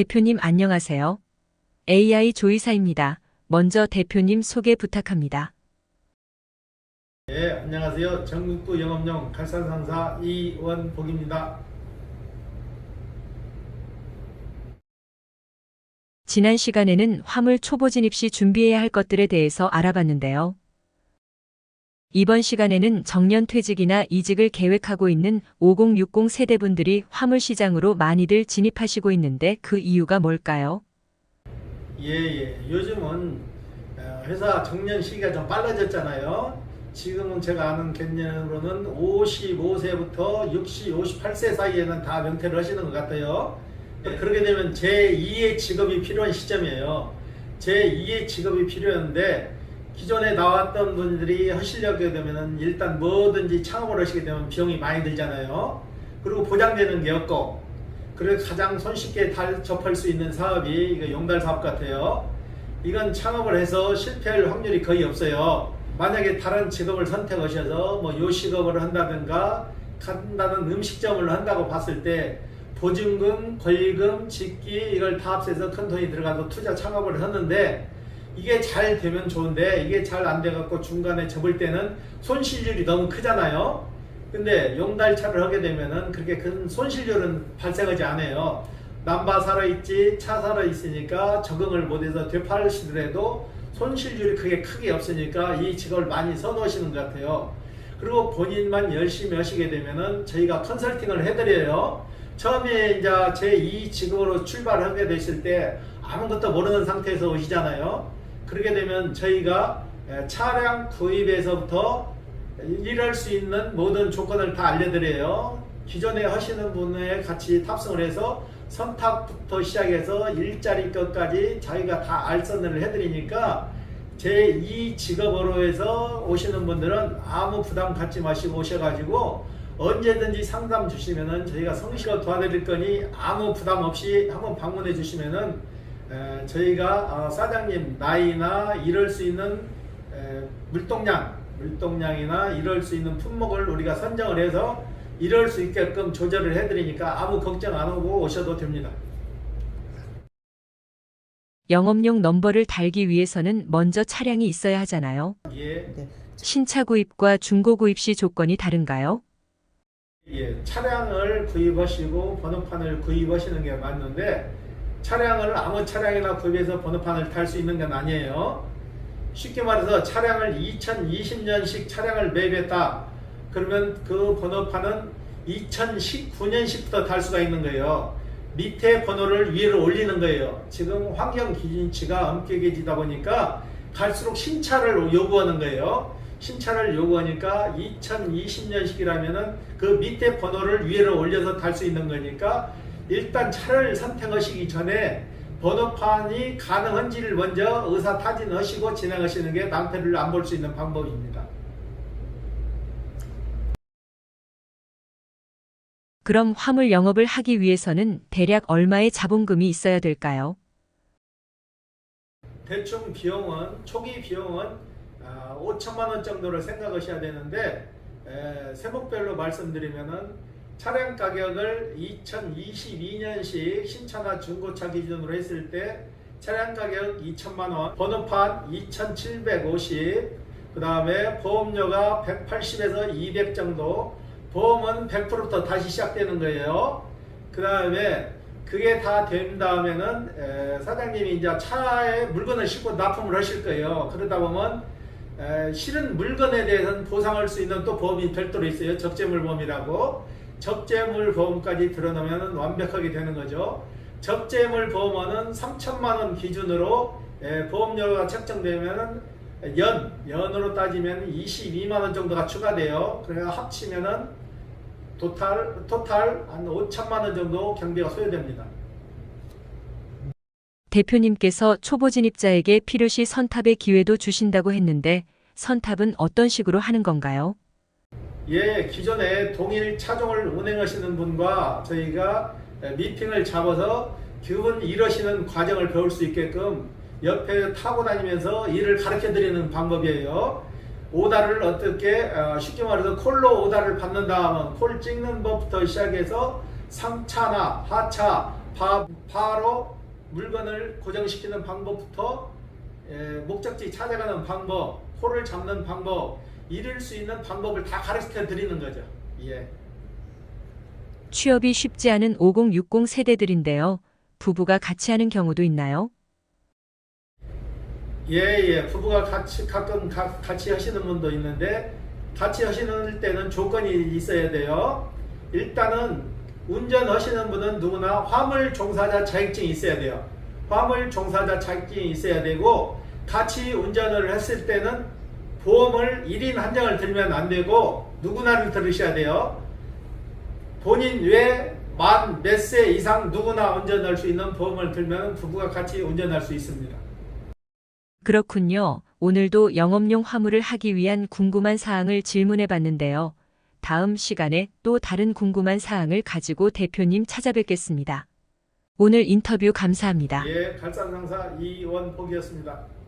대표님 안녕하세요. AI 조이사입니다. 먼저 대표님 소개 부탁합니다. 예, 안녕하세요. 전국구 영업용 갈산상사 이원복입니다. 지난 시간에는 화물 초보 진입 시 준비해야 할 것들에 대해서 알아봤는데요. 이번 시간에는 정년 퇴직이나 이직을 계획하고 있는 5060 세대분들이 화물 시장으로 많이들 진입하시고 있는데 그 이유가 뭘까요? 예, 예. 요즘은 어, 회사 정년 시기가 좀 빨라졌잖아요. 지금은 제가 아는 개념으로는 55세부터 60, 58세 사이에는 다 명퇴를 하시는 것 같아요. 그렇게 되면 제2의 직업이 필요한 시점이에요. 제2의 직업이 필요한데 기존에 나왔던 분들이 하시려게 되면은 일단 뭐든지 창업을 하시게 되면 비용이 많이 들잖아요. 그리고 보장되는 게 없고 그래서 가장 손쉽게 달, 접할 수 있는 사업이 이거 용달 사업 같아요. 이건 창업을 해서 실패할 확률이 거의 없어요. 만약에 다른 직업을 선택하셔서 뭐 요식업을 한다든가 간다는 음식점을 한다고 봤을 때 보증금, 벌금, 직기 이걸 다 합해서 큰 돈이 들어가서 투자 창업을 하는데 이게 잘 되면 좋은데 이게 잘 안 돼갖고 중간에 접을 때는 손실률이 너무 크잖아요. 근데 용달차를 하게 되면은 그렇게 큰 손실률은 발생하지 않아요. 남바 살아있지 차 살아있으니까 적응을 못해서 되팔시더라도 손실률이 크게 크게 없으니까 이 직업을 많이 선호하시는 것 같아요. 그리고 본인만 열심히 하시게 되면은 저희가 컨설팅을 해드려요. 처음에 이제 제이 직업으로 출발하게 되실 때 아무것도 모르는 상태에서 오시잖아요. 그렇게 되면 저희가 에, 차량 구입에서부터 일할 수 있는 모든 조건을 다 알려드려요. 기존에 하시는 분에 같이 탑승을 해서 선탑부터 시작해서 일자리 것까지 저희가 다 알선을 해드리니까 제이 직업으로 해서 오시는 분들은 아무 부담 갖지 마시고 오셔가지고 언제든지 상담 주시면은 저희가 성실히 도와드릴 거니 아무 부담 없이 한번 방문해 주시면은 에, 저희가 어, 사장님 나이나 이럴 수 있는 에, 물동량 물동량이나 이럴 수 있는 품목을 우리가 선정을 해서 이럴 수 있게끔 조절을 해드리니까 아무 걱정 안 하고 오셔도 됩니다. 영업용 넘버를 달기 위해서는 먼저 차량이 있어야 하잖아요. 예, 신차 구입과 중고 구입 시 조건이 다른가요? 예, 차량을 구입하시고 번호판을 구입하시는 게 맞는데 차량을 아무 차량이나 구입해서 번호판을 탈 수 있는 건 아니에요. 쉽게 말해서 차량을 2020년식 차량을 매입했다. 그러면 그 번호판은 2019년식부터 달 수가 있는 거예요. 밑에 번호를 위로 올리는 거예요. 지금 환경 기준치가 엄격해지다 보니까 갈수록 신차를 요구하는 거예요. 신차를 요구하니까 2020년식이라면은 그 밑에 번호를 위로 올려서 탈 수 있는 거니까 일단 차를 선택하시기 전에 번호판이 가능한지를 먼저 의사 타진하시고 진행하시는 게 낭패를 안 볼 수 있는 방법입니다. 그럼 화물 영업을 하기 위해서는 대략 얼마의 자본금이 있어야 될까요? 대충 비용은 초기 비용은 아, 5천만 원 정도를 생각하셔야 되는데 에, 세목별로 말씀드리면은 차량 가격을 2022년식 신차나 중고차 기준으로 했을 때 차량 가격 2천만 원, 번호판 2,750, 그 다음에 보험료가 180에서 200 정도, 보험은 100%부터 다시 시작되는 거예요. 그 다음에 그게 다 된 다음에는 에, 사장님이 이제 차에 물건을 싣고 납품을 하실 거예요. 그러다 보면 에, 실은 물건에 대해서는 보상할 수 있는 또 보험이 별도로 있어요. 적재물 보험이라고. 적재물 보험까지 들어놓으면 완벽하게 되는 거죠. 적재물 보험은 3천만 원 기준으로 에, 보험료가 책정되면은 연 연으로 따지면 22만 원 정도가 추가돼요. 그래서 합치면은 토탈 토탈 한 5천만 원 정도 경비가 소요됩니다. 대표님께서 초보 진입자에게 필요시 선탑의 기회도 주신다고 했는데 선탑은 어떤 식으로 하는 건가요? 예, 기존에 동일 차종을 운행하시는 분과 저희가 미팅을 잡아서 그분 일하시는 과정을 배울 수 있게끔 옆에 타고 다니면서 일을 가르쳐 드리는 방법이에요. 오다를 어떻게 어, 쉽게 말해서 콜로 오다를 받는다 하면 콜 찍는 법부터 시작해서 3차나 하차, 바, 바로 물건을 고정시키는 방법부터 에, 목적지 찾아가는 방법, 호를 잡는 방법, 이룰 수 있는 방법을 다 가르쳐 드리는 거죠. 예. 취업이 쉽지 않은 5060 세대들인데요. 부부가 같이 하는 경우도 있나요? 예, 예. 부부가 같이 가끔 가- 같이 하시는 분도 있는데 같이 하시는 때는 조건이 있어야 돼요. 일단은 운전하시는 분은 누구나 화물 종사자 자격증이 있어야 돼요. 화물 종사자 자격증이 있어야 되고 같이 운전을 했을 때는 보험을 1인 한 장을 들면 안 되고 누구나를 들으셔야 돼요. 본인 외 만 몇 세 이상 누구나 운전할 수 있는 보험을 들면 부부가 같이 운전할 수 있습니다. 그렇군요. 오늘도 영업용 화물을 하기 위한 궁금한 사항을 질문해 봤는데요. 다음 시간에 또 다른 궁금한 사항을 가지고 대표님 찾아뵙겠습니다. 오늘 인터뷰 감사합니다. 예, 갈산상사 이원복이었습니다.